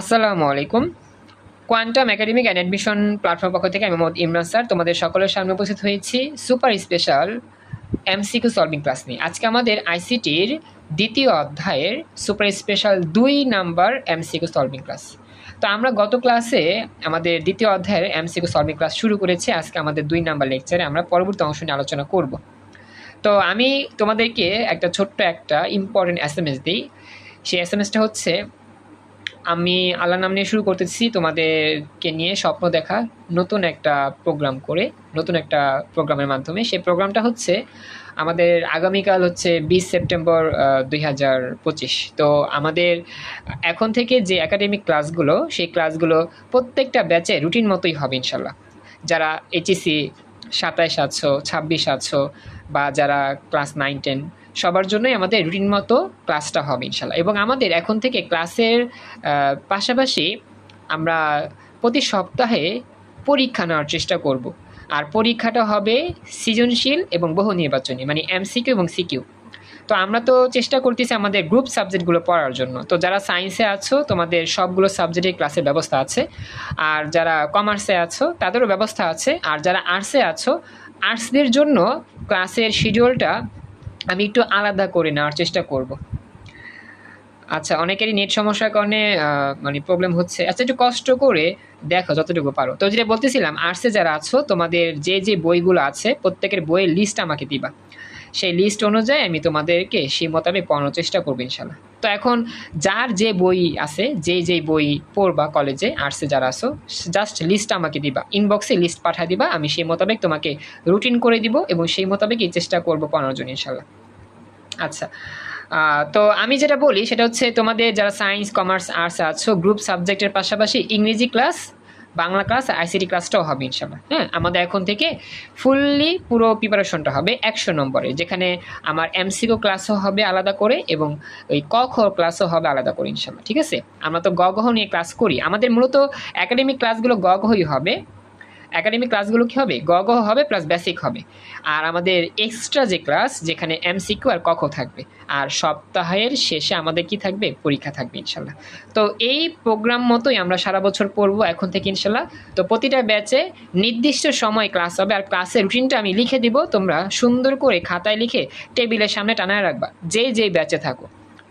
আসসালামু আলাইকুম। Quantum academic and admission platform পক্ষ থেকে আমি মোহাম্মদ ইমরান স্যার, তোমাদের সকলের সামনে উপস্থিত হয়েছি super special MCQ solving class নিয়ে। আজকে আমাদের আইসিটির দ্বিতীয় অধ্যায়ের সুপার স্পেশাল দুই নাম্বার এমসিকিউ সলভিং ক্লাস। তো আমরা গত ক্লাসে আমাদের দ্বিতীয় অধ্যায়ের এমসিকিউ সলভিং ক্লাস শুরু করেছি, আজকে আমাদের দুই নাম্বার লেকচারে আমরা পরবর্তী অংশ নিয়ে আলোচনা করব। তো আমি তোমাদেরকে একটা ছোট্ট একটা ইম্পর্টেন্ট এস এম এস দিই। সেই এস এম এসটা হচ্ছে আমি আল্লাহ নাম নিয়ে শুরু করতেছি তোমাদেরকে নিয়ে স্বপ্ন দেখা নতুন একটা প্রোগ্রাম করে, নতুন একটা প্রোগ্রামের মাধ্যমে। সেই প্রোগ্রামটা হচ্ছে আমাদের আগামীকাল হচ্ছে বিশ সেপ্টেম্বর দুই হাজার পঁচিশ। তো আমাদের এখন থেকে যে একাডেমিক ক্লাসগুলো সেই ক্লাসগুলো প্রত্যেকটা ব্যাচে রুটিন মতোই হবে ইনশাল্লাহ যারা এইচএসি সাতাইশ আছো, ছাব্বিশ আছো, বা যারা ক্লাস নাইন টেন সবার জন্যই আমাদের রুটিন মতো ক্লাসটা হবে ইনশাল্লাহ এবং আমাদের এখন থেকে ক্লাসের পাশাপাশি আমরা প্রতি সপ্তাহে পরীক্ষা নেওয়ার চেষ্টা করব। আর পরীক্ষাটা হবে সৃজনশীল এবং বহু নির্বাচনী মানে এমসিকিউ এবং সিকিউ। তো আমরা তো চেষ্টা করতেছি আমাদের গ্রুপ সাবজেক্টগুলো পড়ার জন্য। তো যারা সায়েন্সে আছো, তোমাদের সবগুলো সাবজেক্টের ক্লাসের ব্যবস্থা আছে। আর যারা কমার্সে আছো, তাদেরও ব্যবস্থা আছে। আর যারা আর্টসে আছো, আর্টসদের জন্য ক্লাসের শিডিউলটা আমি একটু আলাদা করে নেওয়ার চেষ্টা করব। আচ্ছা অনেকেরই নেট সমস্যার কারণে মানে প্রবলেম হচ্ছে। আচ্ছা একটু কষ্ট করে দেখো যতটুকু পারো। তো যেটা বলতেছিলাম আর্টসে যারা আছো, তোমাদের যে যে বইগুলো আছে, প্রত্যেকের বইয়ের লিস্ট আমাকে দিবা। সেই লিস্ট অনুযায়ী আমি তোমাদেরকে সেই মোতাবেক পড়ানোর চেষ্টা করব ইনশাল্লাহ তো এখন যার যে বই আছে যে যে বই পড়বা কলেজে আর্টসে যারা আসো জাস্ট লিস্ট আমাকে দিবা। ইনবক্সে লিস্ট পাঠিয়ে দিবা, আমি সেই মোতাবেক তোমাকে রুটিন করে দিব এবং সেই মোতাবেকই চেষ্টা করব পড়ানোর জন্য ইনশাল্লাহ আচ্ছা তো আমি যেটা বলি সেটা হচ্ছে তোমাদের যারা সায়েন্স কমার্স আর্টস আছো গ্রুপ সাবজেক্টের পাশাপাশি ইংরেজি ক্লাস বাংলা ক্লাস আর আইসিটি ক্লাসটাও হবে ইনশাল্লাহ হ্যাঁ আমাদের এখন থেকে ফুললি পুরো প্রিপারেশনটা হবে একশো নম্বরে, যেখানে আমার এমসিকো ক্লাসও হবে আলাদা করে এবং ওই ক খ ক্লাসও হবে আলাদা করে ইনশাল্লাহ ঠিক আছে? আমরা তো গ গহ নিয়ে ক্লাস করি। আমাদের মূলত একাডেমিক ক্লাসগুলো গ গহই হবে। একাডেমিক ক্লাসগুলো কী হবে? গ গ হবে প্লাস বেসিক হবে। আর আমাদের এক্সট্রা যে ক্লাস যেখানে এমসিকিউ আর কখ থাকবে। আর সপ্তাহের শেষে আমাদের কি থাকবে? পরীক্ষা থাকবে, ইনশাল্লাহ। তো এই প্রোগ্রাম মতোই আমরা সারা বছর পড়ব এখন থেকে, ইনশাল্লাহ। তো প্রতিটা ব্যাচে নির্দিষ্ট সময় ক্লাস হবে। আর ক্লাসের রুটিনটা আমি লিখে দিব। তোমরা সুন্দর করে খাতায় লিখে টেবিলের সামনে টানায় রাখবা। যে যেই ব্যাচে থাকো।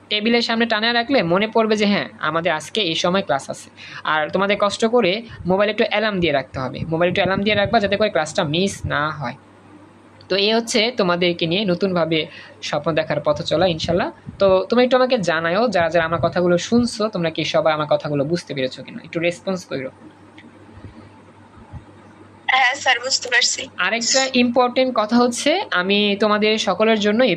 টেবিলের সামনে টানায় রাখলে মনে পড়বে যে হ্যাঁ আমাদের আজকে এই সময় ক্লাস আছে। আর তোমাদের কষ্ট করে মোবাইলে একটু অ্যালার্ম দিয়ে রাখতে হবে। মোবাইলে একটু অ্যালার্ম দিয়ে রাখবা যাতে করে ক্লাসটা মিস না হয়। তো এই হচ্ছে তোমাদেরকে নিয়ে নতুনভাবে স্বপ্ন দেখার পথ চলা, ইনশাল্লাহ। তো তুমি একটু আমাকে জানাও যারা যারা আমার কথাগুলো শুনছো, তোমরা কি সবাই আমার কথাগুলো বুঝতে পেরেছ কিনা? একটু রেসপন্স করো হ্যাঁ আরেকটা ইম্পর্টেন্ট কথা হচ্ছে, আমি তোমাদের সকলের জন্যই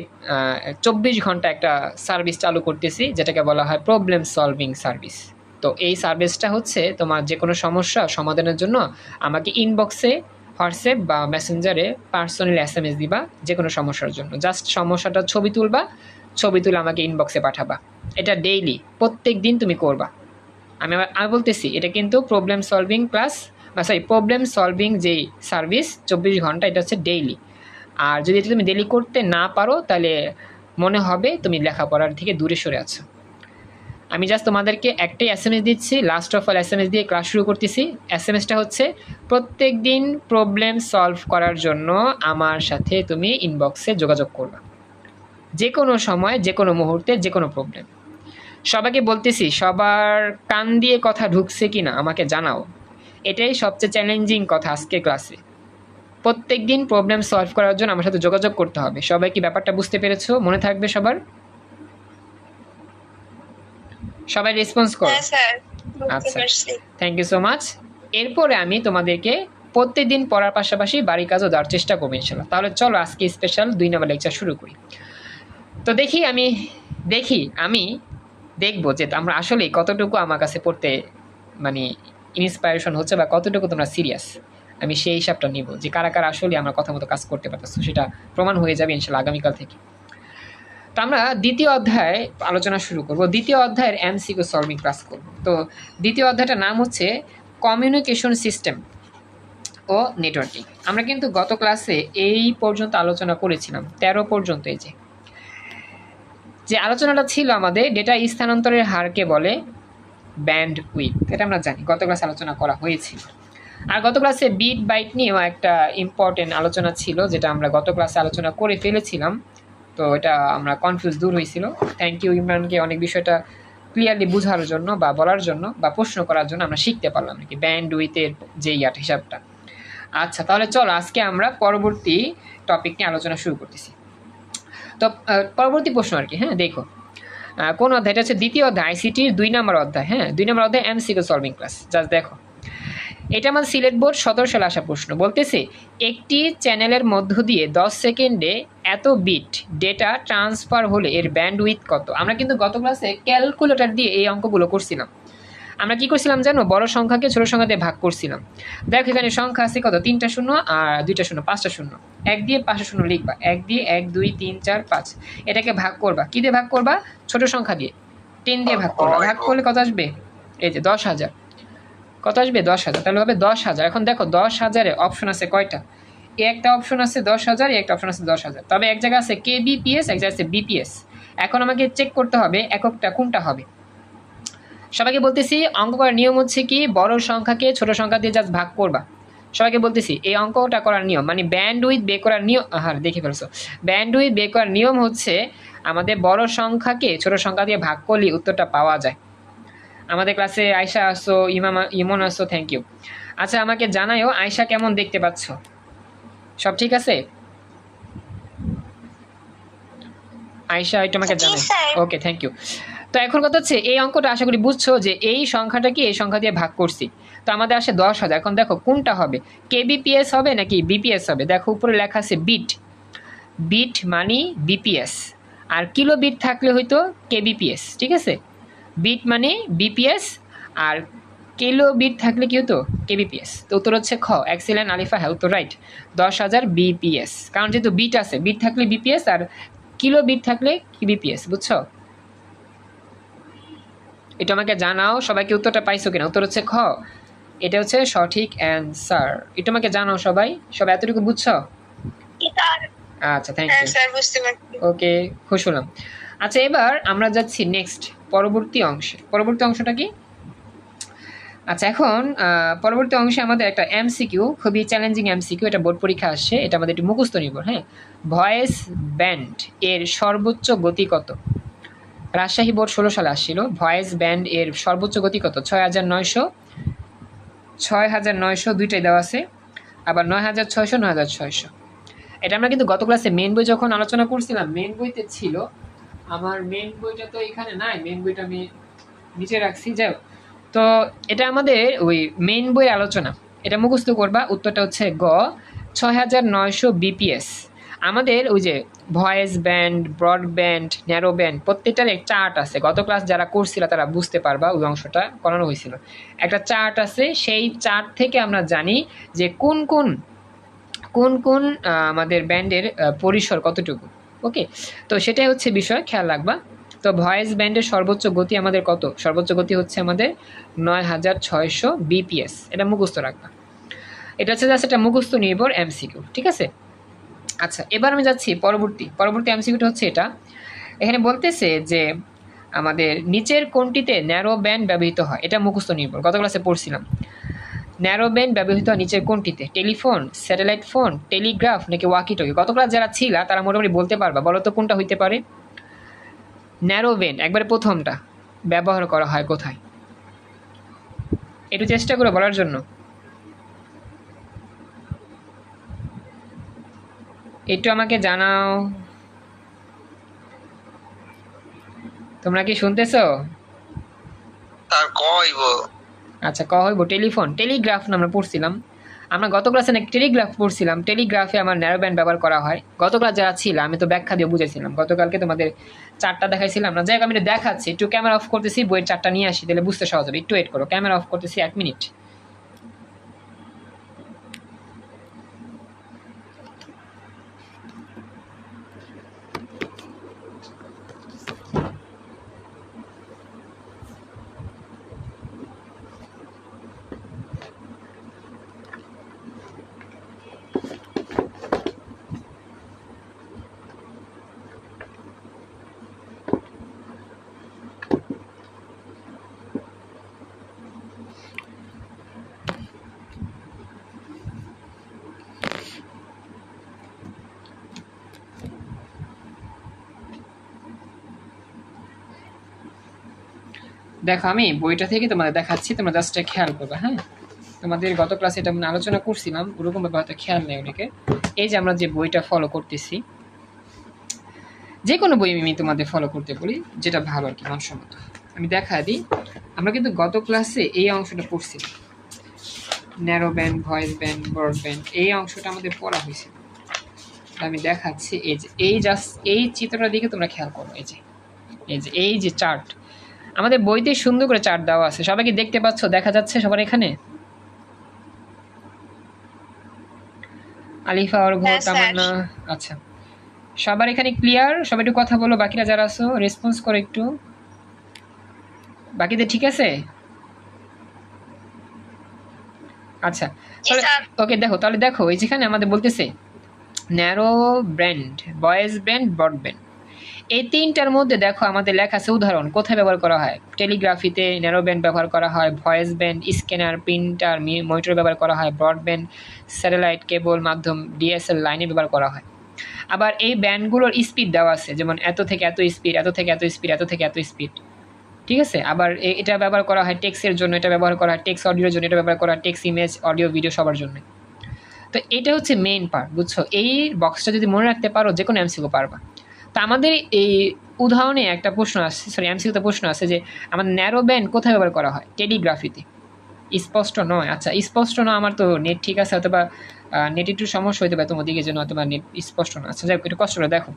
চব্বিশ ঘণ্টা একটা সার্ভিস চালু করতেছি, যেটাকে বলা হয় প্রবলেম সলভিং সার্ভিস তো এই সার্ভিসটা হচ্ছে, তোমার যে কোনো সমস্যা সমাধানের জন্য আমাকে ইনবক্সে হোয়াটসঅ্যাপ বা মেসেঞ্জারে পার্সোনাল এস এম এস দিবা যে কোনো সমস্যার জন্য। জাস্ট সমস্যাটা ছবি তুলবা, ছবি তুলে আমাকে ইনবক্সে পাঠাবা। এটা ডেইলি প্রত্যেক দিন তুমি করবা। আমি আমি বলতেছি, এটা কিন্তু problem solving plus sorry problem solving যেই সার্ভিস চব্বিশ ঘণ্টা, এটা হচ্ছে ডেইলি আর যদি এটা তুমি ডেইলি করতে না পারো, তাহলে মনে হবে তুমি লেখাপড়ার থেকে দূরে সরে আছো। আমি জাস্ট তোমাদেরকে একটাই এস এম এস দিচ্ছি last of all S M S দিয়ে ক্লাস শুরু করতেছি। এস এম এসটা হচ্ছে, প্রত্যেক দিন প্রবলেম সলভ করার জন্য আমার সাথে তুমি ইনবক্সে যোগাযোগ করবা। যে কোনো সময় যে কোনো মুহূর্তে যে কোনো প্রবলেম সবাইকে বলতেছি, সবার কান দিয়ে কথা ঢুকছে কি না আমাকে জানাও। এটাই সবচেয়ে চ্যালেঞ্জিং কথা আজকে ক্লাসে প্রত্যেক দিন প্রবলেম সলভ করার জন্য আমার সাথে যোগাযোগ করতে হবে। সবাই কি ব্যাপারটা বুঝতে পেরেছ? মনে থাকবে সবার? সবাই রেসপন্স করো। হ্যাঁ আচ্ছা। থ্যাংক ইউ সো মাচ এরপরে আমি তোমাদেরকে প্রত্যেকদিন পড়ার পাশাপাশি বাড়ির কাজও দেওয়ার চেষ্টা করব ইনশাল্লাহ। তাহলে চলো আজকে স্পেশাল দুই নম্বর লেকচার শুরু করি। তো দেখি আমি দেখি আমি দেখব যে আমরা আসলে কতটুকু আমার কাছে পড়তে মানে ইন্সপায়ারেশন হচ্ছে বা কতটুকু তোমরা সিরিয়াস আমি সেই হিসাবটা নিব যে কারা কারা আসলে আমার কথা মতো কাজ করতে পারতেছো, সেটা প্রমাণ হয়ে যাবে ইনশাল্লাহ আগামীকাল থেকে। তো আমরা দ্বিতীয় অধ্যায় আলোচনা শুরু করব। দ্বিতীয় অধ্যায়ের এমসিকিউ সলভিং ক্লাস করব। তো দ্বিতীয় অধ্যায়টার নাম হচ্ছে কমিউনিকেশন সিস্টেম ও নেটওয়ার্কিং আমরা কিন্তু গত ক্লাসে এই পর্যন্ত আলোচনা করেছিলাম, তেরো পর্যন্ত এই যে। যে আলোচনাটা ছিল আমাদের ডেটা স্থানান্তরের হারকে বলে ব্যান্ড উইথ এটা আমরা জানি, গত ক্লাসে আলোচনা করা হয়েছিল। আর গত ক্লাসে বিট বাইট নিয়েও একটা ইম্পর্টেন্ট আলোচনা ছিল, যেটা আমরা গত ক্লাসে আলোচনা করে ফেলেছিলাম। তো এটা আমরা কনফিউজ দূর হয়েছিল। থ্যাংক ইউ ইমরানকে অনেক বিষয়টা ক্লিয়ারলি বোঝার জন্য বা বলার জন্য বা প্রশ্ন করার জন্য আমরা শিখতে পারলাম আর কি ব্যান্ড উইথের যে ইয়াট হিসাবটা। আচ্ছা তাহলে চলো আজকে আমরা পরবর্তী টপিক নিয়ে আলোচনা শুরু করতেছি। তো পরবর্তী প্রশ্ন আর কি হ্যাঁ দেখো। কোন অধ্যায় এটা হচ্ছে দ্বিতীয় অধ্যায় আইসিটির দুই নম্বর অধ্যায় হ্যাঁ? দুই নম্বর অধ্যায় M MCQ solving class just দেখো। এটা আমার সিলেট বোর্ড সতেরো সালে আসা প্রশ্ন। বলতেছে, একটি চ্যানেলের মধ্য দিয়ে দশ সেকেন্ডে এত বিট ডেটা ট্রান্সফার হলে এর ব্যান্ড উইথ কত? আমরা কিন্তু গত ক্লাসে ক্যালকুলেটর দিয়ে এই অঙ্কগুলো করছিলাম। আমরা কি করছিলাম জানো? বড় সংখ্যাকে ছোট সংখ্যা দিয়ে ভাগ করছিলাম। দেখো, এখানে সংখ্যা আছে কত? তিনটা শূন্য আর দুইটা শূন্য, পাঁচটা শূন্য। এক দিয়ে পাঁচটা শূন্য লিখবা। এক দিয়ে এক, দুই, তিন, চার, পাঁচ। এটাকে ভাগ করবা। কি দিয়ে ভাগ করবা? ছোট সংখ্যা দিয়ে। টেন দিয়ে ভাগ করবা। ভাগ করলে কত আসবে? এই যে দশ হাজার। কত আসবে? দশ হাজার। তাহলে হবে দশ হাজার। এখন দেখো, দশ হাজারে অপশন আছে কয়টা? এ একটা অপশন আছে দশ হাজার একটা অপশন আছে দশ হাজার। তবে এক জায়গায় আছে কে বিপিএস এক জায়গায় আছে বিপিএস এখন আমাকে চেক করতে হবে এককটা কোনটা হবে। সবাইকে বলতেছি অঙ্ক করার নিয়ম হচ্ছে কি বড় সংখ্যাকে ছোট সংখ্যা দিয়ে জাস্ট ভাগ করবা। সবাইকে বলতেছি এই অঙ্কটা করার নিয়ম মানে ব্যান্ড উইথ বে করার নিয়ম হ্যাঁ দেখে ফেলছো। ব্যান্ড উইথ বে করার নিয়ম হচ্ছে আমাদের বড় সংখ্যাকে ছোট সংখ্যা দিয়ে ভাগ করলে উত্তরটা পাওয়া যায়। আমাদের ক্লাসে আয়শা আসো ইমাম ইমন আসো থ্যাংক ইউ আচ্ছা আমাকে জানাইও আয়শা কেমন দেখতে পাচ্ছ? সব ঠিক আছে? আয়শা একটু আমাকে জানাই। ওকে থ্যাংক ইউ তো এখন কথা হচ্ছে, এই অঙ্কটা আশা করি বুঝছ যে এই সংখ্যাটা কি, এই সংখ্যা দিয়ে ভাগ করছি। তো আমাদের আসে দশ হাজার। এখন দেখো, কোনটা হবে? কে কেবিপিএস হবে নাকি বিপিএস হবে? দেখো, উপরে লেখা আছে বিট বিট মানি বিপিএস আর কিলো বিট থাকলে হয়তো কে কেবিপিএস ঠিক আছে? বিট মানে বিপিএস আর কিলো বিট থাকলে কি হতো? কে কেবিপিএস তো উত্তর হচ্ছে খ এক্সিলেন্ট আলিফা হ্যাঁ উত্তর রাইট দশ হাজার বিপিএস কারণ যেহেতু বিট আছে বিট থাকলে বিপিএস আর কিলো বিট থাকলে বিপিএস বুঝছ? এটা আমাকে জানাও সবাইকে উত্তরটা পাইছো কিনা? উত্তর হচ্ছে খ। এটা হচ্ছে সঠিক অ্যান্সার। এটা আমাকে জানাও সবাই। সবাই এতটুকু বুঝছ? আচ্ছা থ্যাংক ইউ স্যার বুঝতে পারছি। ওকে খুশ হলাম। আচ্ছা এবার আমরা যাচ্ছি নেক্সট পরবর্তী অংশে। পরবর্তী অংশটা কি? আচ্ছা এখন পরবর্তী অংশে আমাদের একটা এমসিকিউ খুবই চ্যালেঞ্জিং এমসিকিউ এটা বোর্ড পরীক্ষা আসছে এটা আমাদের একটু মুখস্থ নির্ভর হ্যাঁ? ভয়েস ব্যান্ড এর সর্বোচ্চ গতি কত? রাজশাহী বোর্ড ষোলো সালে আসছিল। ভয়েস ব্যান্ড এর সর্বোচ্চ গতি কত? ছয় হাজার নয়শো, ছয় হাজার নয়শো দুইটাই দেওয়া আছে। আবার নয় হাজার ছয়শো, নয় হাজার ছয়শো। এটা আমরা কিন্তু গত ক্লাসে মেন বই যখন আলোচনা করছিলাম মেন বইতে ছিল, আমার মেন বইটা তো এখানে নাই মেন বইটা আমি নিচে রাখছি, যাই। তো এটা আমাদের ওই মেন বইয়ের আলোচনা। এটা মুখস্থ করবা, উত্তরটা হচ্ছে গ, ছয় হাজার নয়শো বিপিএস আমাদের ওই যে voice band, broadband narrow band প্রত্যেকটার এক চার্ট আছে। গত ক্লাস যারা করছিল তারা বুঝতে পারবা ওই অংশটা করানো হয়েছিল। একটা চার্ট আছে, সেই চার্ট থেকে আমরা জানি যে কোন কোন কোন কোন আমাদের ব্যান্ডের পরিসর কতটুকু। ওকে? তো সেটাই হচ্ছে বিষয়, খেয়াল রাখবা। তো ভয়েস ব্যান্ডের সর্বোচ্চ গতি আমাদের কত? সর্বোচ্চ গতি হচ্ছে আমাদের নয় হাজার ছয়শো বিপিএস। এটা মুখস্থ রাখবা। এটা হচ্ছে জাস্ট একটা মুখস্থ নির্ভর এমসিকিউ, ঠিক আছে? আচ্ছা এবার আমি যাচ্ছি পরবর্তী। পরবর্তী এমসিকিউটা হচ্ছে এটা। এখানে বলতেছে যে আমাদের নিচের কোনটিতে ন্যারো ব্যান্ড ব্যবহৃত হয়। এটা মুখস্থ নির্ভর, গত ক্লাসে পড়ছিলাম। ন্যারো ব্যান্ড ব্যবহৃত হয় নিচের কোনটিতে টেলিফোন স্যাটেলাইট ফোন টেলিগ্রাফ নাকি ওয়াকিটকি গত ক্লাস যারা ছিলা, তারা মোটামুটি বলতে পারবা। বলো তো কোনটা হইতে পারে? ন্যারো ব্যান্ড একবারে প্রথমটা। ব্যবহার করা হয় কোথায়? একটু চেষ্টা করে বলার জন্য। একটু আমাকে জানাও। তোমরা কি শুনতেছো? কইব আচ্ছা ক হইব? টেলিফোন টেলিগ্রাফ আমরা পড়ছিলাম। আমরা গত ক্লাসে নাকি টেলিগ্রাফ পড়ছিলাম। টেলিগ্রাফে আমার ন্যারো ব্যান্ড ব্যবহার করা হয়। গত ক্লাস যারা ছিল আমি তো ব্যাখ্যা দিয়ে বুঝেছিলাম। গতকালকে তোমাদের চারটা দেখাইছিলাম না। যাই হোক আমি দেখাচ্ছি। একটু ক্যামেরা অফ করতেছি বইয়ের চারটা নিয়ে আসি তাহলে বুঝতে সহজ হবে। একটু ওয়েট করো। ক্যামেরা অফ করতেছি এক মিনিট দেখো, আমি বইটা থেকে তোমাদের দেখাচ্ছি, তোমরা জাস্ট খেয়াল করবে হ্যাঁ? তোমাদের গত ক্লাসে এটা আলোচনা করছিলাম, ওরকম ব্যাপার হয়তো খেয়াল নেই অনেকে। এই যে আমরা যে বইটা ফলো করতেছি যে কোনো বই আমি তোমাদের ফলো করতে বলি, যেটা ভালো আর কি, মানসম্মত। আমি দেখা দিই, আমরা কিন্তু গত ক্লাসে এই অংশটা পড়ছিলাম। Narrow band voice band broad band এই অংশটা আমাদের পড়া হয়েছিল আমি দেখাচ্ছি, এই যে, এই জাস্ট এই চিত্রটা দিকে তোমরা খেয়াল করো, এই যে এই যে এই যে চার্ট আমাদের বইতে সুন্দর করে চার্ট দেওয়া আছে। সবাইকে দেখতে পাচ্ছ? দেখা যাচ্ছে সবার এখানে? আলিফা অর্ঘ হ্যাঁ। তামান্না আচ্ছা। সবার এখানে ক্লিয়ার সবাই একটু কথা বলো বাকিরা যারা আছো রেসপন্স করো একটু। বাকিদের ঠিক আছে? আচ্ছা। স্যার ওকে দেখো তাহলে দেখো এই যেখানে আমাদের বলতেছে narrow band voice band broadband এই তিনটার মধ্যে দেখো আমাদের লেখা আছে উদাহরণ, কোথায় ব্যবহার করা হয়? টেলিগ্রাফিতে ন্যারো ব্যান্ড ব্যবহার করা হয়, voice band, scanner, printer monitor ব্যবহার করা হয়, ব্রডব্যান্ড, স্যাটেলাইট, কেবল মাধ্যম, ডিএসএল লাইনে ব্যবহার করা হয়। আবার এই ব্যান্ডগুলোর স্পিড দেওয়া আছে, যেমন এত থেকে এত স্পিড, এত থেকে এত স্পিড, এত থেকে এত স্পিড। ঠিক আছে? আবার এটা ব্যবহার করা হয় টেক্সের জন্য, এটা ব্যবহার করা হয় টেক্স অডিওর জন্য, এটা ব্যবহার করা হয় টেক্স ইমেজ, অডিও, ভিডিও সবার জন্য। তো এটা হচ্ছে মেইন পার্ট, বুঝছ? এই বক্সটা যদি মনে রাখতে পারো যে কোনো এমসিকিউ পারবা। তো আমাদের এই উদাহরণে একটা প্রশ্ন আসছে সরি এমসিকিউতে প্রশ্ন আছে যে আমাদের ন্যারো ব্যান্ড কোথায় ব্যবহার করা হয়? টেলিগ্রাফিতে। স্পষ্ট নয়। আচ্ছা স্পষ্ট নয়, আমার তো নেট ঠিক আছে অথবা নেট একটু সমস্যা হতে পারে তোমাদের জন্য অথবা নেট স্পষ্ট না আচ্ছা যাই একটু কষ্ট করে দেখো।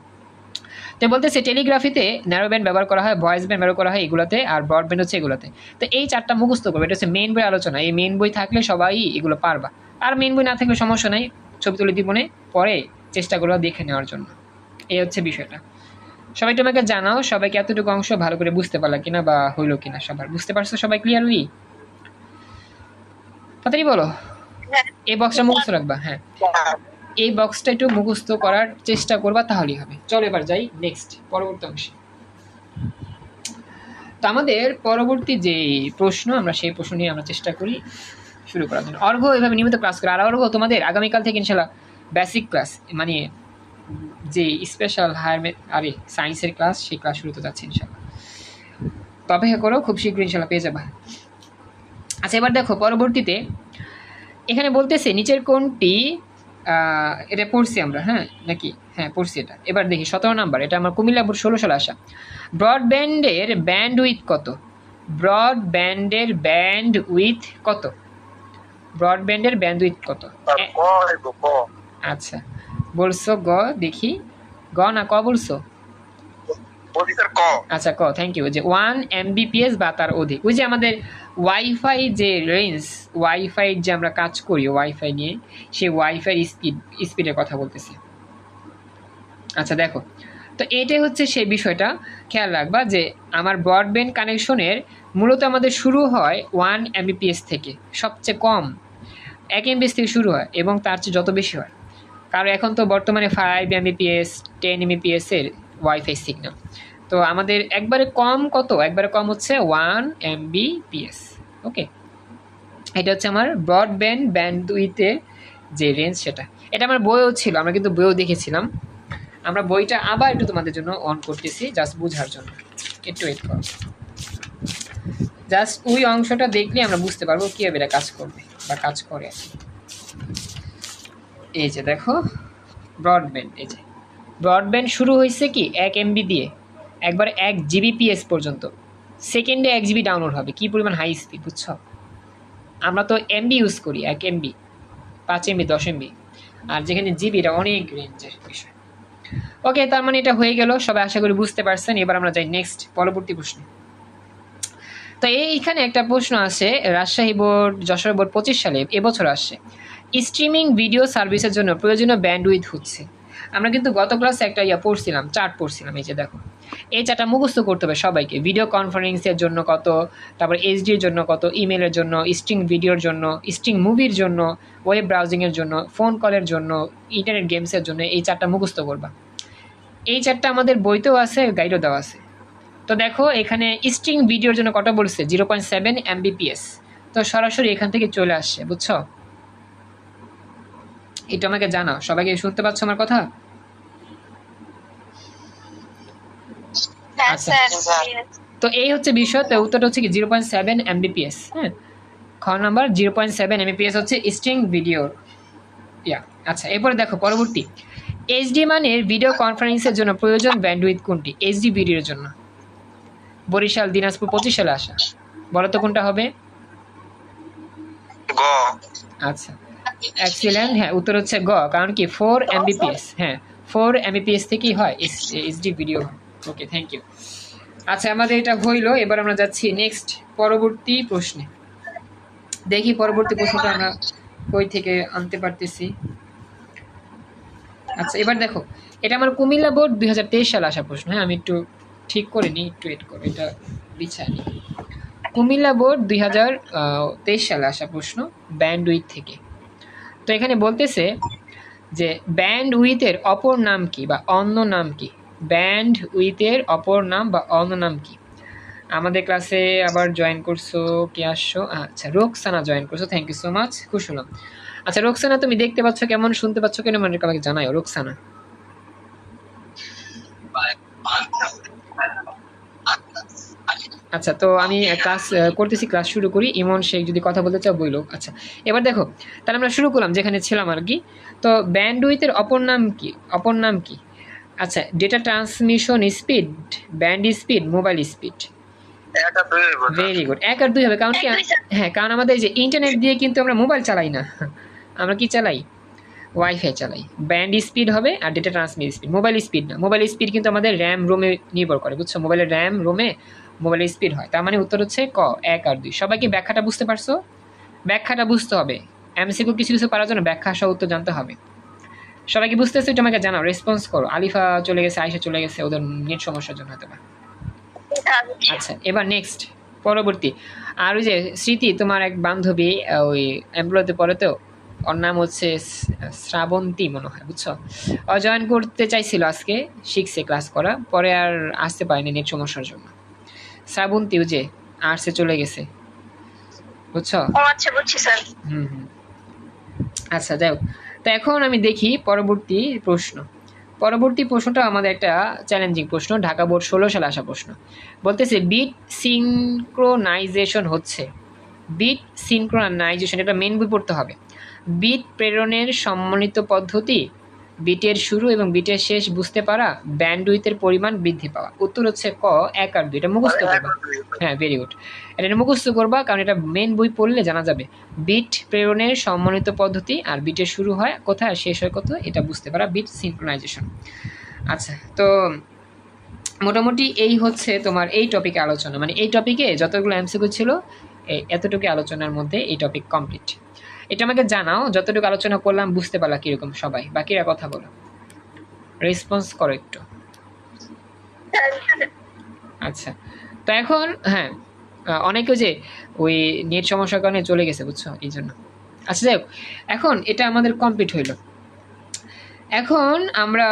তো বলতেছে টেলিগ্রাফিতে ন্যারো ব্যান্ড ব্যবহার করা হয় ভয়েস ব্যান্ড ব্যবহার করা হয় এগুলোতে, আর ব্রডব্যান্ড হচ্ছে এগুলোতে। তো এই চারটা মুখস্থ করবে, এটা হচ্ছে মেন বই আলোচনা। এই মেন বই থাকলে সবাই এগুলো পারবা। আর মেন বই না থাকলে সমস্যা নাই, ছবি তুলে দিবনে, পরে চেষ্টা করবা দেখে নেওয়ার জন্য। এই হচ্ছে বিষয়টা। সবাই তোমাকে জানাও সবাইকে এতটুকু অংশ ভালো করে বুঝতে পারলা কিনা বা হইল কিনা সবার। বুঝতে পারছ সবাই ক্লিয়ারলি তাড়াতাড়ি বলো। হ্যাঁ। এই বক্সটা মুখস্থ রাখবা হ্যাঁ। এই বক্সটা একটু মুখস্থ করার চেষ্টা করবা তাহলেই হবে। চলো এবার যাই নেক্সট পরবর্তী অংশে। তো আমাদের পরবর্তী যে প্রশ্ন আমরা সেই প্রশ্ন নিয়ে আমরা চেষ্টা করি শুরু করার জন্য। অর্ঘ এভাবে নিয়মিত ক্লাস করে। আর অর্ঘ তোমাদের আগামীকাল থেকে ইনশাল্লাহ বেসিক ক্লাস মানে যে স্পেশাল হায়ার আরে সায়েন্সের ক্লাস সেই ক্লাস শুরু হতে যাচ্ছে ইনশাল্লাহ তো অপেক্ষা করো খুব শীঘ্রই ইনশাল্লাহ পেয়ে যাবা। আচ্ছা এবার দেখো পরবর্তীতে এখানে বলতেছে নিচের কোনটি এটা পড়ছি আমরা হ্যাঁ নাকি? হ্যাঁ পড়ছি এটা। এবার দেখি সতেরো নাম্বার এটা আমার কুমিল্লাপুর ষোলো সালে আসা। ব্রডব্যান্ডের ব্যান্ড উইথ কত? ব্রডব্যান্ডের ব্যান্ড উইথ কত? ব্রডব্যান্ডের ব্যান্ড উইথ কত ক আচ্ছা। বলছো গ দেখি। গ না ক বলছো? আচ্ছা ক থ্যাংক ইউ যে ওয়ান এমবিপিএস বা তার অধিক। ওই যে আমাদের ওয়াইফাই যে রেঞ্জ ওয়াইফাই যে আমরা কাজ করি ওয়াইফাই নিয়ে সেই ওয়াইফাই স্পিড স্পিডের কথা বলতেছি। আচ্ছা দেখো। তো এটাই হচ্ছে সেই বিষয়টা। খেয়াল রাখবা যে আমার ব্রডব্যান্ড কানেকশনের মূলত আমাদের শুরু হয় ওয়ান এমবিপিএস থেকে সবচেয়ে কম। এক এমবিএস থেকে শুরু হয় এবং তার চেয়ে যত বেশি হয়। কারণ এখন তো বর্তমানে ফাইভ এমবিপিএস টেন এমবিপিএস এর ওয়াইফাই সিগন্যাল তো আমাদের একবারে কম কত? একবারে কম হচ্ছে ওয়ান এমবিপিএস ওকে এটা হচ্ছে আমার ব্রডব্যান্ড ব্যান্ড দুইতে যে রেঞ্জ সেটা। এটা আমার বইও ছিল, আমরা কিন্তু বইও দেখেছিলাম। আমরা বইটা আবার একটু তোমাদের জন্য অন করতেছি জাস্ট বোঝার জন্য। একটু ওয়েট করো। জাস্ট ওই অংশটা দেখলে আমরা বুঝতে পারব কীভাবে এটা কাজ করবে বা কাজ করে। আর। এই যে দেখো ব্রডব্যান্ড এই যে। ব্রডব্যান্ড শুরু হয়েছে কি এক এমবি দিয়ে, একবার এক জিবিপিএস পর্যন্ত। সেকেন্ডে এক জিবি ডাউনলোড হবে, কী পরিমাণ হাই স্পিড বুঝছ? আমরা তো এমবি ইউজ করি, এক এমবি পাঁচ এমবি দশ এমবি আর যেখানে জিবি এটা অনেক রেঞ্জের বিষয়। ওকে তার মানে এটা হয়ে গেল, সবাই আশা করি বুঝতে পারছেন। এবার আমরা যাই নেক্সট পরবর্তী প্রশ্নে। তো এইখানে একটা প্রশ্ন আছে রাজশাহী বোর্ড, যশোর বোর্ড পঁচিশ সালে, এবছর আসছে। স্ট্রিমিং ভিডিও সার্ভিসের জন্য প্রয়োজনীয় ব্যান্ডউইথ হচ্ছে। আমরা কিন্তু গত ক্লাসে একটা ইয়া পড়ছিলাম চার্ট পড়ছিলাম, এই যে দেখো। এই চারটা মুখস্থ করতে হবে সবাইকে। ভিডিও কনফারেন্সের জন্য কত, তারপর এইচডির জন্য কত ইমেলের জন্য স্ট্রিং ভিডিওর জন্য স্ট্রিং মুভির জন্য ওয়েব ব্রাউজিংয়ের জন্য ফোন কলের জন্য ইন্টারনেট গেমসের জন্য, এই চারটা মুখস্থ করবা। এই চারটা আমাদের বইতেও আছে গাইডও দেওয়া আছে। তো দেখো, এখানে স্ট্রিং ভিডিওর জন্য কত বলছে? জিরো পয়েন্ট সেভেন এমবিপিএস তো সরাসরি এখান থেকে চলে আসছে, বুঝছ? এটা আমাকে জানাও। সবাইকে শুনতে পাচ্ছ আমার কথা? হ্যাঁ আচ্ছা। স্যার তো এই হচ্ছে বিষয় তো উত্তরটা হচ্ছে কি জিরো পয়েন্ট সেভেন এমবিপিএস হ্যাঁ? খ number zero point seven Mbps হচ্ছে স্ট্রিং ভিডিওর ইয়া আচ্ছা এরপরে দেখো পরবর্তী। এইচডি মানের ভিডিও কনফারেন্সের জন্য প্রয়োজন ব্যান্ডউইথ কোনটি? এইচডি ভিডিওর জন্য। বরিশাল দিনাজপুর পঁচিশ সালে আসা। বলো তো কোনটা হবে? আচ্ছা। এক্সিলেন্ট হ্যাঁ উত্তর হচ্ছে গ, কারণ কি ফোর এমবিপিএস হ্যাঁ ফোর এমবিপিএস থেকেই হয় HD video okay thank you আচ্ছা আমাদের এটা হইল, এবার আমরা যাচ্ছি নেক্সট পরবর্তী প্রশ্নে। দেখি পরবর্তী প্রশ্নটা আমরা কই থেকে আনতে পারতেছি। আচ্ছা এবার দেখো, এটা আমার কুমিল্লা বোর্ড দুই হাজার তেইশ সালে আসা প্রশ্ন। হ্যাঁ আমি একটু ঠিক করে নিই, একটু এড করো, এটা নিই। কুমিল্লা বোর্ড দুই হাজার তেইশ সালে আসা প্রশ্ন ব্যান্ডউইথ থেকে। তো এখানে বলতেছে যে ব্যান্ড উইথের অপর নাম কি বা অন্য নাম কি? ব্যান্ড উইথের অপর নাম বা অন্য নাম কি? আমাদের ক্লাসে আবার জয়েন করছ, কে আসছো? আচ্ছা রোকসানা জয়েন করছ থ্যাংক ইউ সো মাচ খুশ হলাম আচ্ছা রোকসানা তুমি দেখতে পাচ্ছ কেমন, শুনতে পাচ্ছ কেন মানে আমাকে জানাও রোকসানা। আচ্ছা তো আমি ক্লাস করতেছি ক্লাস শুরু করি ইমন শেখ যদি কথা বলতে চাও বইলো। আচ্ছা এবার দেখো তাহলে আমরা শুরু করলাম যেখানে ছিলাম আর কি। তো ব্যান্ডউইথের অপর নাম কি? অপর নাম কি? আচ্ছা data transmission speed band speed mobile speed very good এক আর দুই হবে কারণ কি। হ্যাঁ কারণ আমাদের যে ইন্টারনেট দিয়ে কিন্তু আমরা মোবাইল চালাই না। আমরা কি চালাই? ওয়াইফাই চালাই। ব্যান্ড স্পিড হবে আর data transmit speed mobile speed না। মোবাইল স্পিড কিন্তু আমাদের র্যাম রোমে নির্ভর করে বুঝছ? মোবাইলের র্যাম রোমে মোবাইলের স্পিড হয়। তার মানে উত্তর হচ্ছে ক, এক আর দুই। সবাই কি ব্যাখ্যাটা বুঝতে পারছ? ব্যাখ্যাটা বুঝতে হবে। এমসিকিউ কিছু কিছু পারার জন্য ব্যাখ্যা সহ উত্তর জানতে হবে। সবাই কি বুঝতেছে? এটা আমাকে জানাও। রেসপন্স করো। আলিফা চলে গেছে আয়সা চলে গেছে, ওদের নেট সমস্যার জন্য হতে পারে আচ্ছা এবার নেক্সট পরবর্তী। আর ওই যে স্মৃতি, তোমার এক বান্ধবী ওই এমপ্লয়তে পড়ে তো, ওর নাম হচ্ছে শ্রাবন্তী মনে হয়, বুঝছ? ও জয়েন করতে চাইছিল আজকে শিখছে ক্লাস করা। পরে আর আসতে পারেনি নেট সমস্যার জন্য। শ্রাবন্তী ওই যে আর্টসে চলে গেছে। বুঝছ? আচ্ছা বুঝছি স্যার। হুম হুম। আচ্ছা যাই হোক। তো এখন আমি দেখি পরবর্তী প্রশ্ন। পরবর্তী প্রশ্নটা আমাদের একটা চ্যালেঞ্জিং প্রশ্ন ঢাকা বোর্ড ষোলো সালে আসা প্রশ্ন। বলতেছে বিট সিনক্রোনাইজেশন হচ্ছে। বিট সিনক্রোনাইজেশন এটা মেন বই পড়তে হবে। বিট প্রেরণের সম্মানিত পদ্ধতি বিটের শুরু এবং বিটের শেষ বুঝতে পারা ব্যান্ডউইথের পরিমাণ বৃদ্ধি পাওয়া। উত্তর হচ্ছে ক এক আর দুই। এটা মুখস্থ করবা। দুই হইব। হ্যাঁ ভেরি গুড এটা মুখস্থ করবা কারণ এটা মেন বই পড়লে জানা যাবে। বিট প্রেরণের সম্মানিত পদ্ধতি আর বিটের শুরু হয় কোথায় আর শেষ হয় কোথায় এটা বুঝতে পারা বিট সিনক্রোনাইজেশন আচ্ছা তো মোটামুটি এই হচ্ছে তোমার এই টপিকে আলোচনা। মানে এই টপিকে যতগুলো এমসিকিউ ছিল এতটুকু আলোচনার মধ্যে এই টপিক কমপ্লিট এটা আমাকে জানাও, যতটুকু আলোচনা করলাম বুঝতে পারলা কীরকম সবাই। বাকিরা কথা বলো। রেসপন্স করো একটু। আচ্ছা। তো এখন হ্যাঁ অনেকে যে, ওই নেট সমস্যার কারণে চলে গেছে, বুঝছ? এই জন্য। আচ্ছা যাই হোক। এখন এটা আমাদের কমপ্লিট হইল। এখন আমরা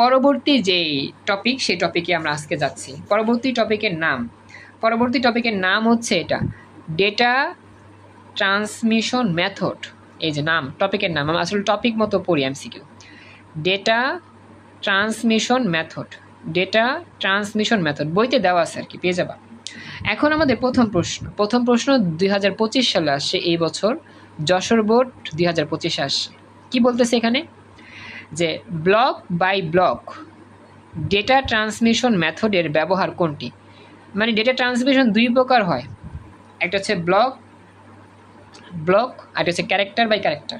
পরবর্তী যে টপিক সেই টপিকে আমরা আজকে যাচ্ছি। পরবর্তী টপিকের নাম। পরবর্তী টপিকের নাম হচ্ছে এটা। ডেটা ট্রান্সমিশন মেথড এই যে নাম টপিকের নাম আসলে টপিক মতো পড়ি MCQ data transmission method data transmission method বইতে দেওয়া আছে আর কি, পেয়ে যাবা। এখন আমাদের প্রথম প্রশ্ন। প্রথম প্রশ্ন দুই হাজার পঁচিশ সালে আসছে, এই বছর যশোর বোর্ড দুই হাজার পঁচিশে আসছে। কী বলতেছে এখানে? যে block by block data transmission মেথডের ব্যবহার কোনটি? মানে ডেটা ট্রান্সমিশন দুই প্রকার হয়। একটা হচ্ছে ব্লক ব্লক আর হচ্ছে ক্যারেক্টার বাই ক্যারেক্টার।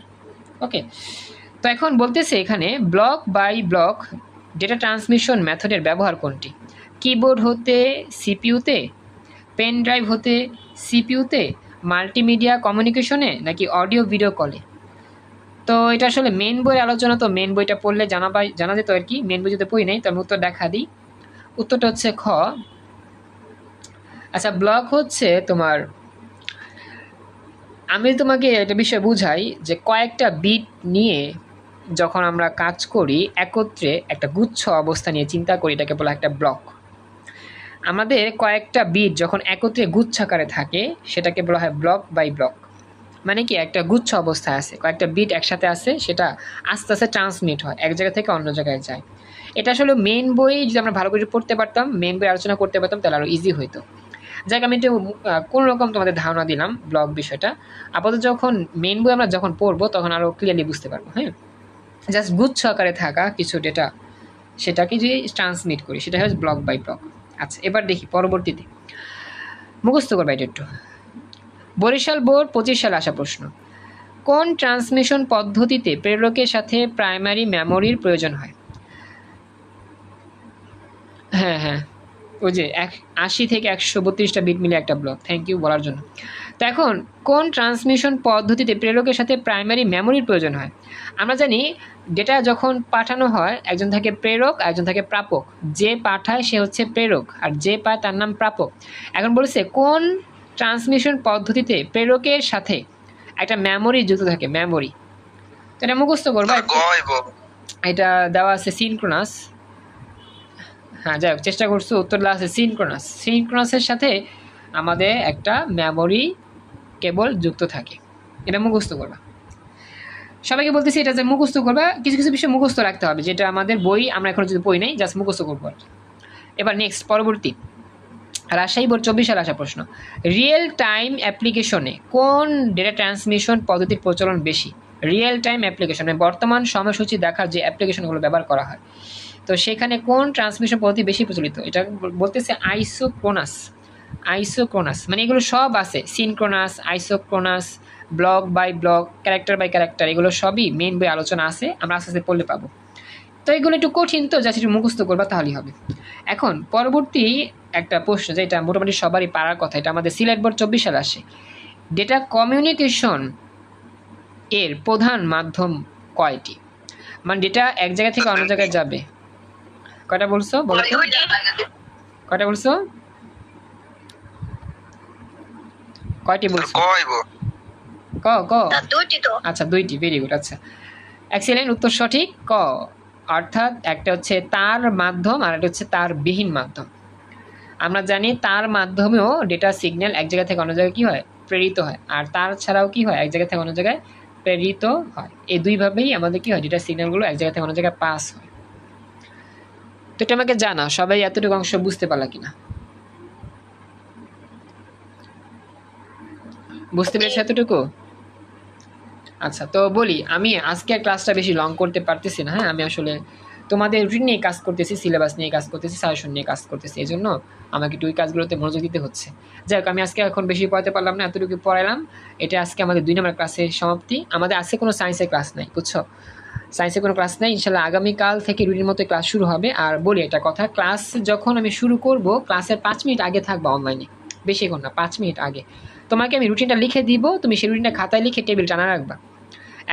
ওকে, তো এখন বলতেছে এখানে block by block data transmission মেথডের ব্যবহার কোনটি? কিবোর্ড হতে সিপিইউতে, পেন ড্রাইভ হতে সিপিইউতে, মাল্টিমিডিয়া কমিউনিকেশনে, নাকি অডিও ভিডিও কলে? তো এটা আসলে মেন বইয়ের আলোচনা, তো মেন বইটা পড়লে জানা পাই জানা যেত আর কি মেন বই যদি পড়ি নেই, তো আমি উত্তর দেখা দিই। উত্তরটা হচ্ছে খ আচ্ছা ব্লক হচ্ছে তোমার, আমি তোমাকে একটা বিষয় বুঝাই যে কয়েকটা বিট নিয়ে যখন আমরা কাজ করি, একত্রে একটা গুচ্ছ অবস্থা নিয়ে চিন্তা করি, এটাকে বলা একটা ব্লক আমাদের কয়েকটা বিট যখন একত্রে গুচ্ছাকারে থাকে, সেটাকে বলা হয় ব্লক বাই ব্লক মানে কি, একটা গুচ্ছ অবস্থায় আছে, কয়েকটা বিট একসাথে আছে, সেটা আস্তে আস্তে ট্রান্সমিট হয়, এক জায়গা থেকে অন্য জায়গায় যায়। এটা আসলে মেন বই, যদি আমরা ভালো করে পড়তে পারতাম মেন বই আলোচনা করতে পারতাম, তাহলে আরও ইজি হতো যাক আমি একটু কোনো রকম তোমাদের ধারণা দিলাম ব্লগ বিষয়টা। আপাতত যখন মেন বই আমরা যখন পড়ব, তখন আরও ক্লিয়ারলি বুঝতে পারব হ্যাঁ? জাস্ট গুচ্ছ আকারে থাকা কিছু ডেটা সেটাকে যদি ট্রান্সমিট করি, সেটা হচ্ছে ব্লক বাই ব্লক আচ্ছা এবার দেখি, পরবর্তীতে। মুখস্থ করবে এটা একটু। বরিশাল বোর্ড পঁচিশ সালে আসা প্রশ্ন। কোন ট্রান্সমিশন পদ্ধতিতে প্রেরকের সাথে প্রাইমারি মেমোরির প্রয়োজন হয়? হ্যাঁ হ্যাঁ। ওই যে এক আশি থেকে একশো বত্রিশটা বিট মিলে একটা ব্লক থ্যাংক ইউ বলার জন্য। তো এখন কোন ট্রান্সমিশন পদ্ধতিতে প্রেরকের সাথে প্রাইমারি মেমোরির প্রয়োজন হয়? আমরা জানি ডেটা যখন পাঠানো হয় একজন থাকে প্রেরক আর একজন থাকে প্রাপক। যে পাঠায় সে হচ্ছে প্রেরক আর যে পায় তার নাম প্রাপক। এখন বলেছে কোন ট্রান্সমিশন পদ্ধতিতে প্রেরকের সাথে একটা মেমোরি যুক্ত থাকে? মেমোরি তো এটা মুখস্থ করবা। এটা দেওয়া আছে সিনক্রোনাস হ্যাঁ যাই হোক, চেষ্টা করছি উত্তর দেওয়া আছে সিনক্রোনাস সিনক্রোনাসের সাথে আমাদের একটা মেমোরি কেবল যুক্ত থাকে। এটা মুখস্থ করবা। সবাইকে বলতেছি, এটা যে মুখস্থ করবা, কিছু কিছু বিষয় মুখস্থ রাখতে হবে, যেটা আমাদের বই, আমরা এখন যদি বই নেই জাস্ট মুখস্থ করব। এবার নেক্সট পরবর্তী। রাজশাহী বোর্ড চব্বিশ সালে আসা প্রশ্ন। রিয়েল টাইম অ্যাপ্লিকেশনে কোন ডেটা ট্রান্সমিশন পদ্ধতির প্রচলন বেশি? রিয়েল টাইম অ্যাপ্লিকেশন মানে বর্তমান সময়সূচি দেখার যে অ্যাপ্লিকেশনগুলো ব্যবহার করা হয়। তো সেখানে কোন ট্রান্সমিশন পদ্ধতি বেশি প্রচলিত? এটা বলতেছে আইসোক্রোনাস আইসোক্রোনাস মানে এগুলো সব আছে synchronous isochronous block by block character by character এগুলো সবই মেন বই আলোচনা আছে, আমরা আস্তে আস্তে পড়লে পাবো। তো এগুলো একটু কঠিন তো যা সেটা মুখস্থ করবা তাহলেই হবে। এখন পরবর্তী একটা প্রশ্ন যেটা মোটামুটি সবারই পারার কথা, এটা আমাদের সিলেট বোর্ড চব্বিশ সালে আসে। ডেটা কমিউনিকেশন এর প্রধান মাধ্যম কয়টি? মানে ডেটা এক জায়গা থেকে অন্য জায়গায় যাবে। কয়টা বলছো? বলো তো। কয়টা বলছো? কয়টি বলছো? ক ক। তা দুইটি তো। আচ্ছা দুইটি ভেরি গুড আচ্ছা। এক্সিলেন্ট উত্তর সঠিক ক। অর্থাৎ একটা হচ্ছে তার মাধ্যম আর একটা হচ্ছে তার বিহীন মাধ্যম। আমরা জানি তার মাধ্যমেও ডেটা সিগন্যাল এক জায়গা থেকে অন্য জায়গায় কী হয়? প্রেরিত হয়। আর তার ছাড়াও কি হয়? এক জায়গা থেকে অন্য জায়গায় প্রেরিত হয়। এই দুইভাবেই আমাদের কি হয়? ডেটা সিগন্যালগুলো এক জায়গা থেকে অন্য জায়গায় পাস হয়। এটা আমাকে জানা, সবাই এতটুকু অংশ বুঝতে পারলা কিনা? বুঝতে পেরেছি এতটুকু? আচ্ছা তো বলি, আমি আজকে ক্লাসটা বেশি লং করতে পারতেছি না হ্যাঁ? আমি আসলে তোমাদের রুটিন নিয়ে কাজ করতেছি সিলেবাস নিয়ে কাজ করতেছি সাজেশন নিয়ে কাজ করতেছি, এই জন্য আমাকে ওই কাজগুলোতে মনোযোগ দিতে হচ্ছে। যাই হোক, আমি আজকে এখন বেশি পড়াতে পারলাম না, এতটুকু পড়াইলাম। এটা আজকে আমাদের দুই নম্বর ক্লাসের সমাপ্তি। আমাদের আজকে কোনো সায়েন্সের ক্লাস নাই, বুঝছ? সায়েন্সের কোনো ক্লাস নেই, ইনশাল্লাহ আগামীকাল থেকে রুটির মতো ক্লাস শুরু হবে। আর বলি একটা কথা ক্লাস যখন আমি শুরু করব ক্লাসের পাঁচ মিনিট আগে থাকব অনলাইনে বেশিক্ষণ না, পাঁচ মিনিট আগে। তোমাকে আমি রুটিনটা লিখে দিব, তুমি সেই রুটিনটা খাতায় লিখে টেবিল টানা রাখবা।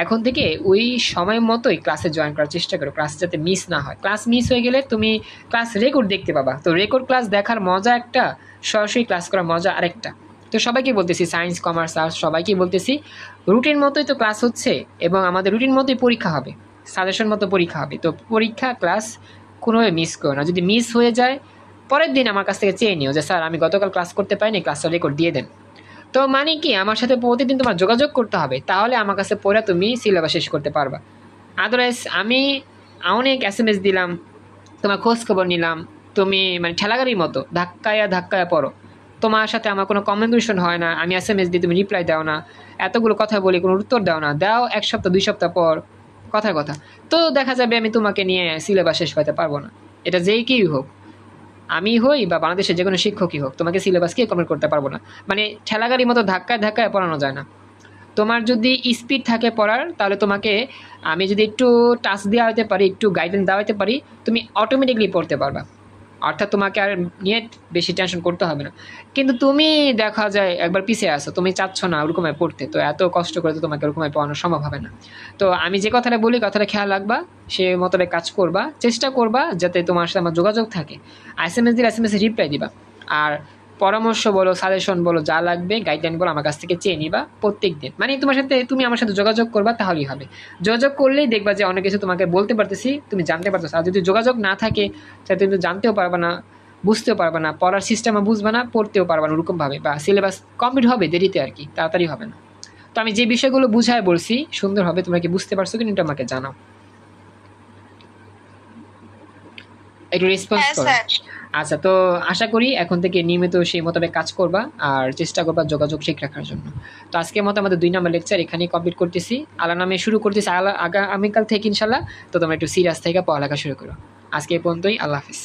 এখন থেকে ওই সময় মতোই ক্লাসে জয়েন করার চেষ্টা করো ক্লাস যাতে মিস না হয়। ক্লাস মিস হয়ে গেলে তুমি ক্লাস রেকর্ড দেখতে পাবা। তো রেকর্ড ক্লাস দেখার মজা একটা, সরাসরি ক্লাস করার মজা আরেকটা। তো সবাইকে বলতেছি সায়েন্স কমার্স আর্টস সবাইকে বলতেছি রুটিন মতোই তো ক্লাস হচ্ছে এবং আমাদের রুটিন মতোই পরীক্ষা হবে। সাজেশন মতো পরীক্ষা হবে। তো পরীক্ষা, ক্লাস কোনোভাবে মিস করো না। যদি মিস হয়ে যায়, পরের দিন আমার কাছ থেকে চেয়ে নিও যে, স্যার, আমি গতকাল ক্লাস করতে পারিনি ক্লাসটা রেকর্ড দিয়ে দেন। তো মানে কি, আমার সাথে প্রতিদিন তোমার যোগাযোগ করতে হবে। তাহলে আমার কাছে পড়ে তুমি সিলেবাস শেষ করতে পারবা। আদারওয়াইজ আমি অনেক এস এম এস দিলাম, তোমার খোঁজ খবর নিলাম, তুমি মানে ঠেলাগাড়ির মতো ধাক্কায়া ধাক্কায়া পড়ো। তোমার সাথে আমার কোনো কমিউনিকেশন হয় না, আমি এস এম এস দিই তুমি রিপ্লাই দাও না, এতগুলো কথা বলি কোনো উত্তর দাও না, দাও এক সপ্তাহ, দুই সপ্তাহ পর। কথার কথা। তো দেখা যাবে আমি তোমাকে নিয়ে সিলেবাস শেষ করতে পারব না। এটা যেই কেই হোক, আমি হই বা বাংলাদেশের যে কোনো শিক্ষকই হোক, তোমাকে সিলেবাসকে কমপ্লিট করতে পারব না। মানে ঠেলাগাড়ির মতো ধাক্কায় ধাক্কায় পড়ানো যায় না। তোমার যদি স্পিড থাকে পড়ার, তাহলে তোমাকে আমি যদি একটু টাচ দেওয়া হতে পারি, একটু গাইডেন্স দেওয়া হতে পারি, তুমি অটোমেটিকলি পড়তে পারবা। অর্থাৎ তোমাকে আর নিয়ে বেশি টেনশন করতে হবে না। কিন্তু তুমি দেখা যায় একবার পিছিয়ে আসো তুমি চাচ্ছ না ওরকমে পড়তে, তো এত কষ্ট করে তো তোমাকে ওরকমে পড়ানো সম্ভব হবে না। তো আমি যে কথাটা বলি, কথাটা খেয়াল রাখবা, সে মতবে কাজ করবা, চেষ্টা করবা যাতে তোমার সাথে আমার যোগাযোগ থাকে। এস এম এস দিলে এস এম এস রিপ্লাই দিবা। আর পরামর্শ বলো সাজেশন বলো, যা লাগবে গাইডলাইন বলো আমার কাছ থেকে চেয়ে নিবা প্রত্যেক দিন মানে তোমার সাথে তুমি আমার সাথে যোগাযোগ করবা তাহলেই হবে। যোগাযোগ করলেই দেখবা যে অনেক কিছু তোমাকে বলতে পারতেছি, তুমি জানতে পারতেছো। আর যদি যোগাযোগ না থাকে তাহলে তুমি জানতেও পারবে না, বুঝতেও পারবে না, পড়ার সিস্টেমও বুঝবে না, পড়তেও পারবে না ওরকমভাবে বা সিলেবাস কমপ্লিট হবে দেরিতে আর কি, তাড়াতাড়ি হবে না। তো আমি যে বিষয়গুলো বুঝায় বলছি, সুন্দরভাবে তোমরা কি বুঝতে পারছ কিনা এটা আমাকে জানাও। একটু রেসপন্স হ্যাঁ করো। আচ্ছা তো আশা করি এখন থেকে নিয়মিত সেই মোতাবেক কাজ করবা আর চেষ্টা করবা যোগাযোগ ঠিক রাখার জন্য। তো আজকের মতো আমাদের দুই নম্বর লেকচার এখানেই কমপ্লিট করতেছি। আলা নামে শুরু করতেছি আলা আগামীকাল থেকে ইনশাল্লাহ তো তোমরা একটু সিরিয়াস থেকে পড়ালেখা শুরু করো। আজকে এই পর্যন্তই আল্লাহ হাফিজ।